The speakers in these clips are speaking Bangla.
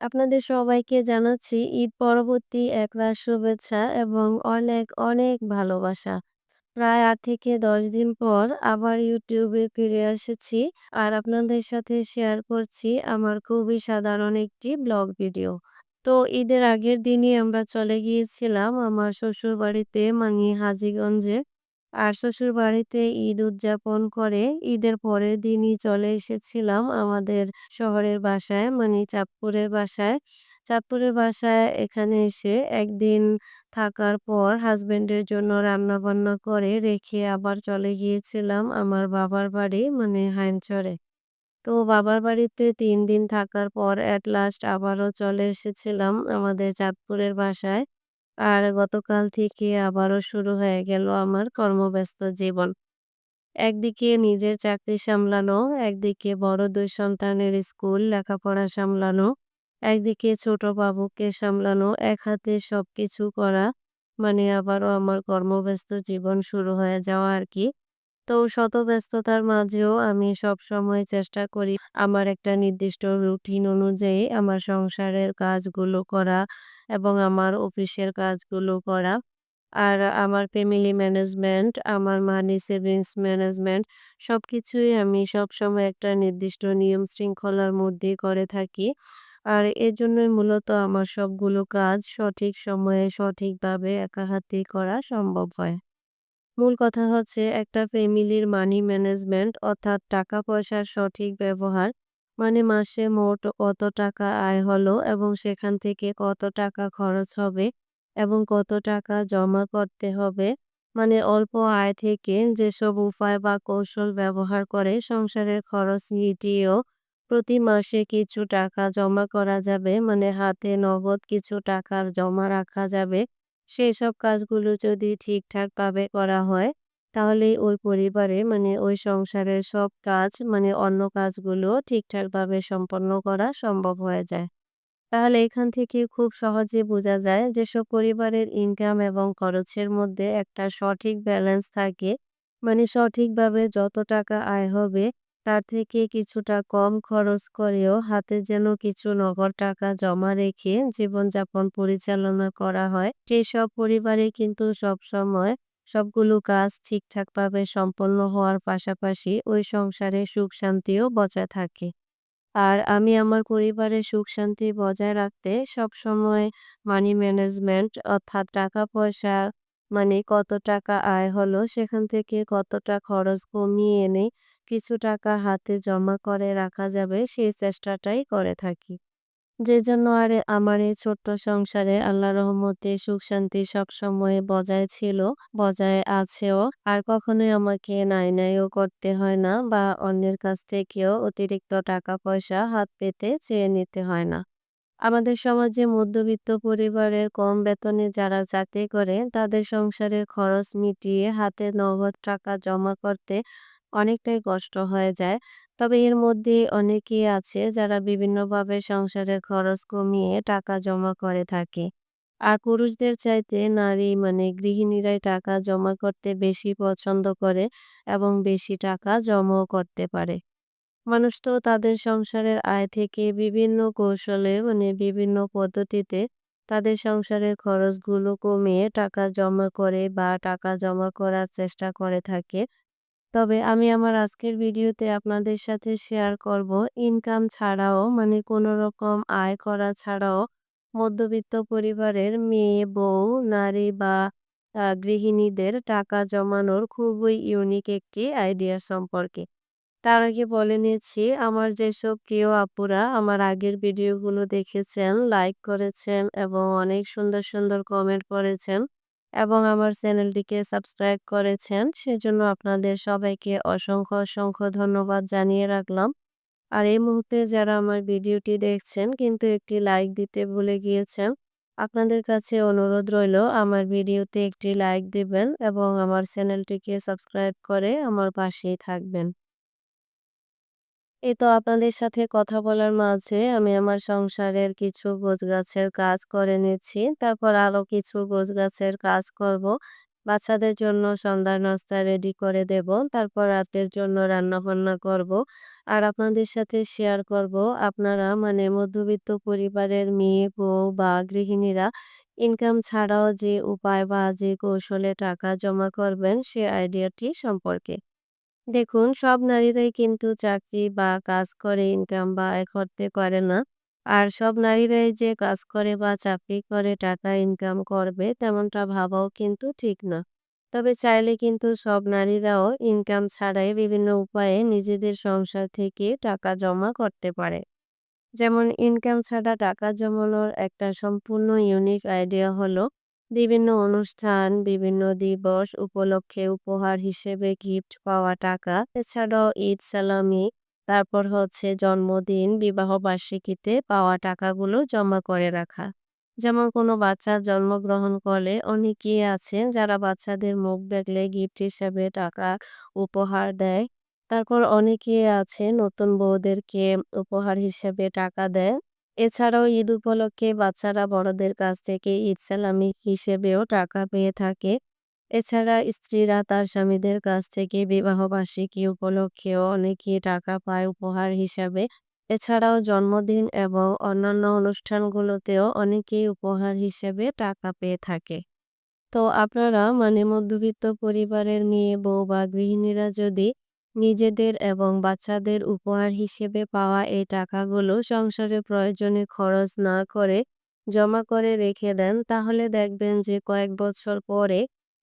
আপনাদের সবাইকে জানাচ্ছি ঈদ পরবর্তী একরাশ শুভেচ্ছা এবং অনেক অনেক ভালোবাসা। প্রায় ৮ থেকে ১০ দিন পর আবার ইউটিউবে ফিরে এসেছি আর আপনাদের সাথে শেয়ার করছি আমার খুবই সাধারণ একটি ব্লগ ভিডিও। তো ঈদের আগের দিনই আমরা চলে গিয়েছিলাম আমার শ্বশুরবাড়িতে মানে হাজীগঞ্জে। আর শ্বশুর বাড়িতে ঈদ উদযাপন করে ঈদের পরের দিনই চলে এসেছিলাম আমাদের শহরের বাসায় মানে চাঁদপুরের বাসায়। চাঁদপুরের বাসায় এখানে এসে একদিন থাকার পর হাসব্যান্ডের জন্য রান্না বান্না করে রেখে আবার চলে গিয়েছিলাম আমার বাবার বাড়ি মানে হাইনচরে। তো বাবার বাড়িতে তিন দিন থাকার পর অ্যাট লাস্ট আবারও চলে এসেছিলাম আমাদের চাঁদপুরের বাসায়। আর গতকাল থেকে আবারও শুরু হয়ে গেল আমার কর্মব্যস্ত জীবন। একদিকে নিজের চাকরি সামলানো, একদিকে বড় দুই সন্তানের স্কুল, লেখাপড়া সামলানো, একদিকে ছোট বাবুকে সামলানো, এক হাতে সব কিছু করা। মানে আবারও আমার কর্মব্যস্ত জীবন শুরু হয়ে যাওয়া আরকি। তো শত ব্যস্ততার মাঝেও আমি সবসময় চেষ্টা করি আমার একটা নির্দিষ্ট রুটিন অনুযায়ী আমার সংসারের কাজগুলো করা এবং আমার অফিসের কাজগুলো করা। আর আমার ফ্যামিলি ম্যানেজমেন্ট, আমার মানি সেভিংস ম্যানেজমেন্ট সব কিছুই আমি সবসময় একটা নির্দিষ্ট নিয়ম শৃঙ্খলার মধ্যে করে থাকি। আর এজন্যই মূলত আমার সবগুলো কাজ সঠিক সময়ে সঠিকভাবে একা হাতেই করা সম্ভব হয়। মূল কথা হচ্ছে একটা ফ্যামিলির মানি ম্যানেজমেন্ট, অর্থাৎ টাকা পয়সার সঠিক ব্যবহার। মানে মাসে মোট কত টাকা আয় হলো এবং সেখান থেকে কত টাকা খরচ হবে এবং কত টাকা জমা করতে হবে। মানে অল্প আয় থেকে যেসব উপায় বা কৌশল ব্যবহার করে সংসারের খরচ মিটিয়েও প্রতি মাসে কিছু টাকা জমা করা যাবে মানে হাতে নগদ কিছু টাকার জমা রাখা যাবে। সেসব কাজগুলো যদি ঠিকঠাকভাবে করা হয় তাহলেই ওই পরিবারে মানে ওই সংসারের সব কাজ মানে অন্য কাজগুলো ঠিকঠাকভাবে সম্পন্ন করা সম্ভব হয়ে যায়। তাহলে এখান থেকে খুব সহজে বোঝা যায় যেসব পরিবারের ইনকাম এবং খরচের মধ্যে একটা সঠিক ব্যালেন্স থাকে মানে সঠিকভাবে যত টাকা আয় হবে তার থেকে কিছুটা কম খরচ করেও হাতে যেন কিছু নগদ টাকা জমা রেখে জীবনযাপন পরিচালনা করা হয় সেসব পরিবারে কিন্তু সবসময় সবগুলো কাজ ঠিকঠাকভাবে সম্পন্ন হওয়ার পাশাপাশি ওই সংসারে সুখ শান্তিও বজায় থাকে। আর আমি আমার পরিবারের সুখ শান্তি বজায় রাখতে সবসময় মানি ম্যানেজমেন্ট অর্থাৎ টাকা পয়সা মানে কত টাকা আয় হলো সেখান থেকে কতটা খরচ কমিয়ে এনে কিছু টাকা হাতে জমা করে রাখা যাবে সেই চেষ্টাটাই করে থাকি। যে জন্য আর আমার এই ছোট্ট সংসারে আল্লাহর রহমতে সুখ শান্তি সবসময় বজায় ছিল, বজায় আছেও। আর কখনোই আমাকে নাই নাইও করতে হয় না বা অন্যের কাছ থেকেও অতিরিক্ত টাকা পয়সা হাত পেতে চেয়ে নিতে হয় না। আমাদের সমাজে মধ্যবিত্ত পরিবারের কম বেতনে যারা চাকরি করে তাদের সংসারের খরচ মিটিয়ে হাতে নগদ টাকা জমা করতে অনেকটাই কষ্ট হয়ে যায়। তবে এর মধ্যে অনেকেই আছে যারা বিভিন্নভাবে সংসারের খরচ কমিয়ে টাকা জমা করে থাকে। আর পুরুষদের চাইতে নারী মানে গৃহিণীরাই টাকা জমা করতে বেশি পছন্দ করে এবং বেশি টাকা জমাও করতে পারে। মানুষ তো তাদের সংসারের আয় থেকে বিভিন্ন কৌশলে মানে বিভিন্ন পদ্ধতিতে তাদের সংসারের খরচগুলো কমিয়ে টাকা জমা করে বা টাকা জমা করার চেষ্টা করে থাকে। তবে আমি আমার আজকের ভিডিওতে আপনাদের সাথে শেয়ার করব, ইনকাম ছাড়াও মানে কোনো রকম আয় করা ছাড়াও মধ্যবিত্ত পরিবারের মেয়ে, বউ, নারী বা গৃহিণীদের টাকা জমানোর খুবই ইউনিক একটি আইডিয়া সম্পর্কে। তার আগে বলে নিচ্ছি, আমার যেসব প্রিয় আপুরা আমার আগের ভিডিওগুলো দেখেছেন লাইক করেছেন এবং অনেক সুন্দর সুন্দর কমেন্ট করেছেন এবং আমার চ্যানেলটিকে সাবস্ক্রাইব করেছেন, সেজন্য আপনাদের সবাইকে অসংখ্য অসংখ্য ধন্যবাদ জানিয়ে রাখলাম আর এই মুহূর্তে যারা আমার ভিডিওটি দেখছেন, কিন্তু একটি লাইক দিতে ভুলে গিয়েছেন, আপনাদের কাছে অনুরোধ রইল, আমার ভিডিওতে একটি লাইক দিবেন এবং আমার চ্যানেলটিকে সাবস্ক্রাইব করে আমার পাশেই থাকবেন। এই তো আপনাদের সাথে কথা বলার মাঝে আমি আমার সংসারের কিছু গোছগাছের কাজ করে নিচ্ছি। তারপর আরও কিছু গোছগাছের কাজ করব। বাচ্চাদের জন্য সন্ধ্যার নাস্তা রেডি করে দেব। তারপর রাতের জন্য রান্নাবান্না করব। আর আপনাদের সাথে শেয়ার করব আপনারা মানে মধ্যবিত্ত পরিবারের মেয়ে, বউ বা গৃহিণীরা ইনকাম ছাড়াও যে উপায় বা যে কৌশলে টাকা জমা করবেন সে আইডিয়াটি সম্পর্কে। দেখুন, সব নারীরাই কিন্তু চাকরি বা কাজ করে ইনকাম বা আয় করতে পারে না। আর সব নারীরাই যে কাজ করে বা চাকরি করে, টাকা ইনকাম করবে, তেমনটা ভাবাও কিন্তু ঠিক না। তবে চাইলে কিন্তু সব নারীরাও ইনকাম ছাড়াই বিভিন্ন উপায়ে নিজেদের সংসার থেকে টাকা জমা করতে পারে। যেমন ইনকাম ছাড়া টাকা জমানোর একটা সম্পূর্ণ ইউনিক আইডিয়া হলো বিভিন্ন অনুষ্ঠান, বিভিন্ন দিবস উপলক্ষে উপহার হিসেবে গিফট পাওয়া টাকা, এছাড়াও ঈদ, সালামি, তারপর হচ্ছে জন্মদিন, বিবাহবার্ষিকীতে পাওয়া টাকাগুলো জমা করে রাখা। যেমন কোনো বাচ্চা জন্মগ্রহণ করলে অনেকেই আছেন যারা বাচ্চাদের মুখ দেখলে গিফট হিসেবে টাকা উপহার দেয়। তারপর অনেকেই আছে নতুন বউদেরকে উপহার হিসেবে টাকা দেয়। এছাড়াও ঈদ উপলক্ষে বাচ্চারা বড়দের কাছ থেকে ঈদ সালামি হিসেবেও টাকা পেয়ে থাকে। এছাড়া স্ত্রীরা তার স্বামীদের কাছ থেকে বিবাহবার্ষিকী উপলক্ষেও অনেকে টাকা পায় উপহার হিসাবে। এছাড়াও জন্মদিন এবং অন্যান্য অনুষ্ঠানগুলোতেও অনেকেই উপহার হিসেবে টাকা পেয়ে থাকে। তো আপনারা মানে মধ্যবিত্ত পরিবারের মেয়ে, বউ বা গৃহিণীরা যদি নিজেদের এবং বাচ্চাদের উপহার হিসেবে পাওয়া এই টাকাগুলো সংসারের প্রয়োজনে খরচ না করে জমা করে রেখে দেন, তাহলে দেখবেন যে কয়েক বছর পরে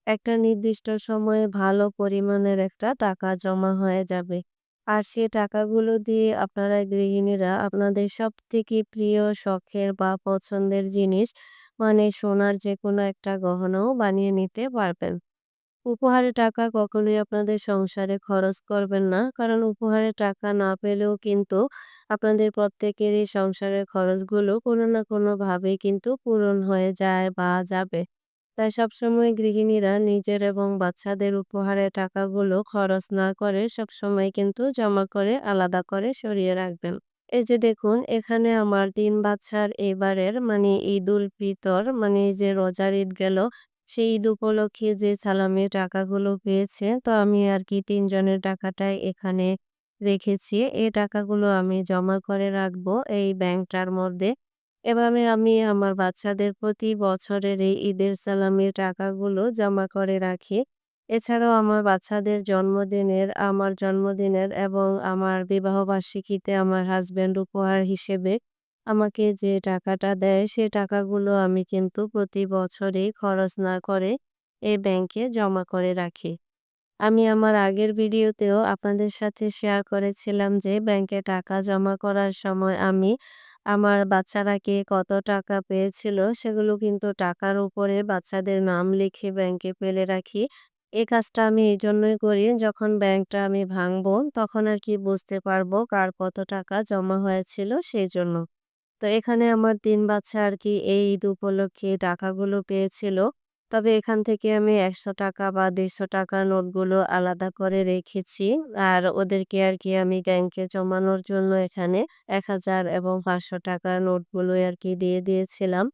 একটা নির্দিষ্ট সময়ে ভালো পরিমাণের একটা টাকা জমা হয়ে যাবে। আর সে টাকাগুলো দিয়ে আপনারা গৃহিণীরা আপনাদের সব থেকে প্রিয় শখের বা পছন্দের জিনিস মানে সোনার যে কোনো একটা গহনাও বানিয়ে নিতে পারবেন। উপহারের টাকা কখনোই আপনাদের সংসারে খরচ করবেন না। কারণ উপহারের টাকা না পেলেও কিন্তু আপনাদের প্রত্যেকেরই সংসারের খরচগুলো কোনো না কোনোভাবে কিন্তু পূরণ হয়ে যায় বা যাবে। তাই সবসময় গৃহিণীরা নিজের এবং বাচ্চাদের উপহারের টাকাগুলো খরচ না করে সবসময় কিন্তু জমা করে আলাদা করে সরিয়ে রাখবেন। এই যে দেখুন, এখানে আমার তিন বাচ্চার এবারের মানে ঈদুল ফিতর মানে যে রোজার ঈদ গেল সেই ঈদ উপলক্ষে যে সালামির টাকাগুলো পেয়েছে তো আমি আর কি ৩ জনের টাকাটাই এখানে রেখেছি। এই টাকাগুলো আমি জমা করে রাখব এই ব্যাংকটার মধ্যে। এভাবে আমি আমার বাচ্চাদের প্রতি বছরের এই ঈদের সালামের টাকাগুলো জমা করে রাখি। এছাড়াও আমার বাচ্চাদের জন্মদিনের, আমার জন্মদিনের এবং আমার বিবাহবার্ষিকীতে আমার হাজব্যান্ড উপহার হিসেবে আমাকে যে টাকাটা দেয়, সে টাকাগুলো আমি কিন্তু প্রতি বছরেই খরচ না করে এই ব্যাংকে জমা করে রাখি। আমি আমার আগের ভিডিওতেও আপনাদের সাথে শেয়ার করেছিলাম যে, ব্যাংকে টাকা জমা করার সময় আমি আমার বাচ্চারা কে কত টাকা পেয়েছিল, সেগুলো কিন্তু টাকার উপরে বাচ্চাদের নাম লিখে ব্যাংকে ফেলে রাখি। এই কাজটা আমি এইজন্যই করি, যখন ব্যাংকটা আমি ভাঙবো, তখন আর কি বুঝতে পারব কার কত টাকা জমা হয়েছিল সেইজন্য। তো এখানে আমার ৩ বাচ্চা আর কি এই ঈদ উপলক্ষে টাকাগুলো পেয়েছিল। তবে এখান থেকে আমি ৳১০০ বা ৳১৫০ নোটগুলো আলাদা করে রেখেছি। আর ওদেরকে আর কি আমি ব্যাংকে জমানোর জন্য এখানে এক হাজার এবং ৳৫০০ টাকার নোটগুলোই আর কি দিয়ে দিয়েছিলাম।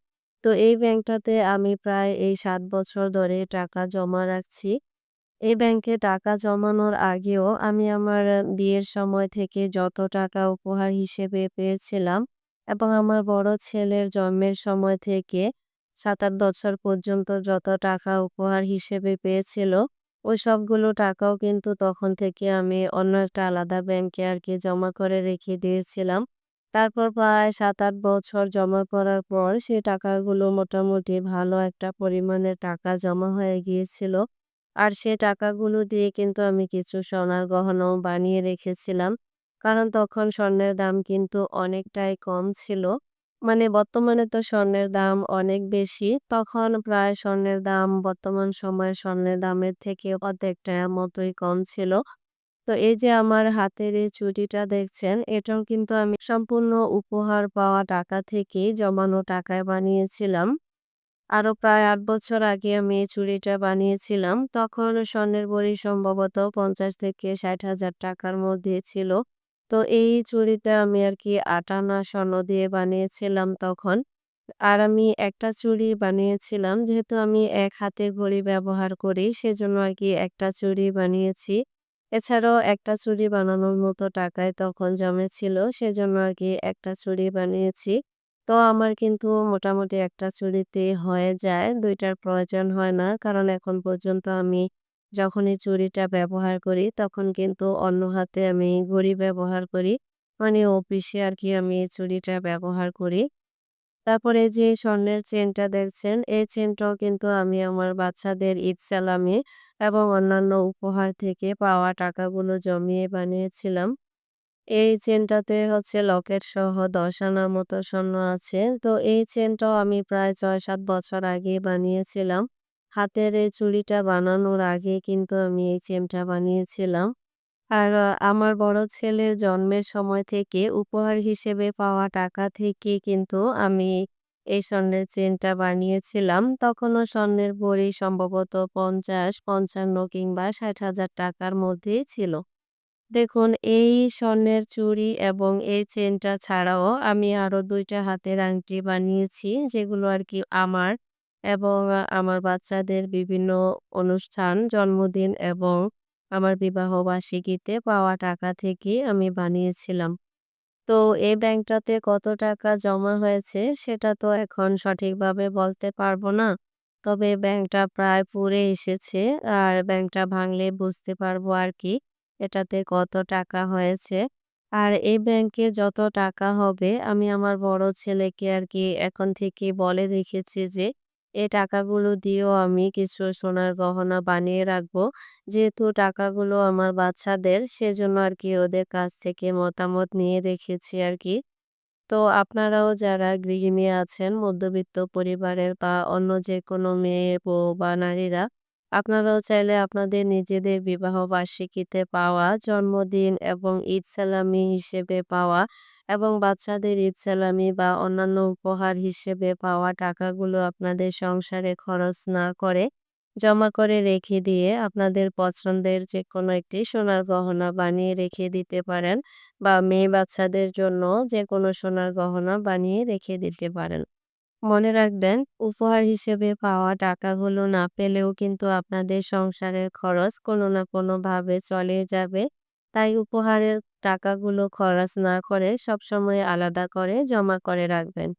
তো এই ব্যাংকটাতে আমি প্রায় এই সাত বছর ধরে টাকা জমা রাখছি। এই ব্যাংকে টাকা জমানোর আগেও আমি আমার বিয়ের সময় থেকে যত টাকা উপহার হিসেবে পেয়েছিলাম এবং আমার বড় ছেলের জন্মের সময় থেকে ৭-৮ বছর পর্যন্ত যত টাকা উপহার হিসেবে পেয়েছিল, ওই সবগুলো টাকাও কিন্তু তখন থেকে আমি অন্য একটা আলাদা ব্যাংকে আর কি জমা করে রেখে দিয়েছিলাম। তারপর প্রায় ৭-৮ বছর জমা করার পর সে টাকাগুলো মোটামুটি ভালো একটা পরিমাণের টাকা জমা হয়ে গিয়েছিল। আর সে টাকাগুলো দিয়ে কিন্তু আমি কিছু সোনার গহনাও বানিয়ে রেখেছিলাম। কারণ তখন স্বর্ণের দাম কিন্তু অনেকটাই কম ছিল। মানে বর্তমানে তো স্বর্ণের দাম অনেক বেশি। তখন প্রায় স্বর্ণের দাম বর্তমান সময়ে স্বর্ণের দামের থেকে অর্ধেকটা মতোই কম ছিল। তো এই যে আমার হাতের এই চুড়িটা দেখছেন এটাও কিন্তু আমি সম্পূর্ণ উপহার পাওয়া টাকা থেকেই জমানো টাকায় বানিয়েছিলাম। আরও প্রায় ৮ বছর আগে আমি এই চুড়িটা বানিয়েছিলাম। তখন স্বর্ণের বড়ি সম্ভবত ৫০ থেকে ৬০,০০০ টাকার মধ্যে ছিল। তো এই চুড়িটা আমি আরকি ৮ আনা স্বর্ণ দিয়ে বানিয়েছিলাম তখন। আর আমি একটা চুড়ি বানিয়েছিলাম, যেহেতু আমি এক হাতে ঘড়ি ব্যবহার করি, সেজন্য আর কি একটা চুড়ি বানিয়েছি। এছাড়াও একটা চুড়ি বানানোর মতো টাকায় তখন জমেছিল, সেজন্য আর কি একটা চুড়ি বানিয়েছি। তো আমার কিন্তু মোটামুটি একটা চুড়িতেই হয়ে যায়। দুইটার প্রয়োজন হয় না। কারণ এখন পর্যন্ত আমি যখনই চুড়িটা ব্যবহার করি তখন কিন্তু অন্য হাতে আমি ঘড়ি ব্যবহার করি। মানে অফিসে আর কি আমি এই চুড়িটা ব্যবহার করি। তারপরে এই যে স্বর্ণের চেনটা দেখছেন, এই চেনটাও কিন্তু আমি আমার বাচ্চাদের ঈদ সালামি এবং অন্যান্য উপহার থেকে পাওয়া টাকাগুলো জমিয়ে বানিয়েছিলাম। এই চেনটাতে হচ্ছে লকেট সহ ১০ আনার মতো স্বর্ণ আছে। তো এই চেনটাও আমি প্রায় ৬-৭ বছর আগে বানিয়েছিলাম। হাতের এই চুড়িটা বানানোর আগে কিন্তু আমি এই চেইনটা বানিয়েছিলাম। আর আমার বড় ছেলের জন্মের সময় থেকে উপহার হিসেবে পাওয়া টাকা থেকে কিন্তু আমি এই স্বর্ণের চেইনটা বানিয়েছিলাম। তখনও স্বর্ণের ভরি সম্ভবত ৫০, ৫৫ কিংবা ৬০,০০০ টাকার মধ্যেই ছিল। দেখুন এই স্বর্ণের চুড়ি এবং এই চেইনটা ছাড়াও আমি আরও ২ টা হাতের আংটি বানিয়েছি যেগুলো আর কি আমার এবং আমার বাচ্চাদের বিভিন্ন অনুষ্ঠান, জন্মদিন এবং আমার বিবাহবার্ষিকীতে পাওয়া টাকা থেকেই আমি বানিয়েছিলাম। তো এই ব্যাংকটাতে কত টাকা জমা হয়েছে সেটা তো এখন সঠিকভাবে বলতে পারব না। তবে ব্যাংকটা প্রায় পুড়ে এসেছে। আর ব্যাংকটা ভাঙলে বুঝতে পারব আর কি এটাতে কত টাকা হয়েছে। আর এই ব্যাংকে যত টাকা হবে আমি আমার বড় ছেলেকে আর কি এখন থেকে বলে রেখেছি যে এই টাকাগুলো দিয়েও আমি কিছু সোনার গহনা বানিয়ে রাখব। যেহেতু টাকাগুলো আমার বাচ্চাদের সেজন্য আর কি ওদের কাছ থেকে মতামত নিয়ে রেখেছি আর কি তো আপনারাও যারা গৃহিণী আছেন মধ্যবিত্ত পরিবারের বা অন্য যে কোনো মেয়ে, বউ বা নারীরা আপনারাও চাইলে আপনাদের নিজেদের বিবাহ বার্ষিকীতে পাওয়া, জন্মদিন এবং ঈদ সালামি হিসেবে পাওয়া এবং বাচ্চাদের ঈদ সালামি বা অন্যান্য উপহার হিসেবে পাওয়া টাকাগুলো আপনাদের সংসারে খরচ না করে জমা করে রেখে দিয়ে আপনাদের পছন্দের যেকোনো একটি সোনার গহনা বানিয়ে রেখে দিতে পারেন বা মেয়ে বাচ্চাদের জন্য যেকোনো সোনার গহনা বানিয়ে রেখে দিতে পারেন। মনে রাখবেন উপহার হিসেবে পাওয়া টাকাগুলো না পেলেও কিন্তু আপনাদের সংসারের খরচ কোনো না কোনোভাবে চলেই যাবে। তাই উপহারের টাকাগুলো খরচ না করে সবসময় আলাদা করে জমা করে রাখবেন।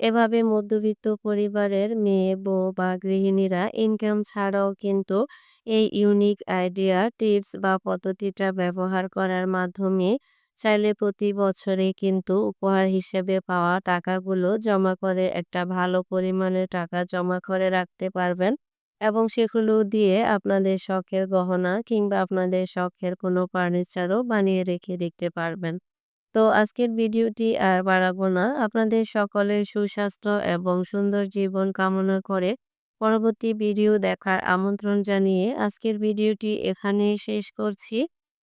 এভাবে মধ্যবিত্ত পরিবারের মেয়ে, বউ বা গৃহিণীরা ইনকাম ছাড়াও কিন্তু এই ইউনিক আইডিয়া, টিপস বা পদ্ধতিটা ব্যবহার করার মাধ্যমে চাইলে প্রতি বছরে কিন্তু উপহার হিসেবে পাওয়া টাকাগুলো জমা করে একটা ভালো পরিমাণের টাকা জমা করে রাখতে পারবেন এবং সেগুলো দিয়ে আপনাদের শখের গহনা কিংবা আপনাদের শখের কোনো ফার্নিচারও বানিয়ে রেখে দেখতে পারবেন। তো আজকের ভিডিওটি আর বাড়াবো না। আপনাদের সকলের সুস্বাস্থ্য এবং সুন্দর জীবন কামনা করে পরবর্তী ভিডিও দেখার আমন্ত্রণ জানিয়ে আজকের ভিডিওটি এখানেই শেষ করছি।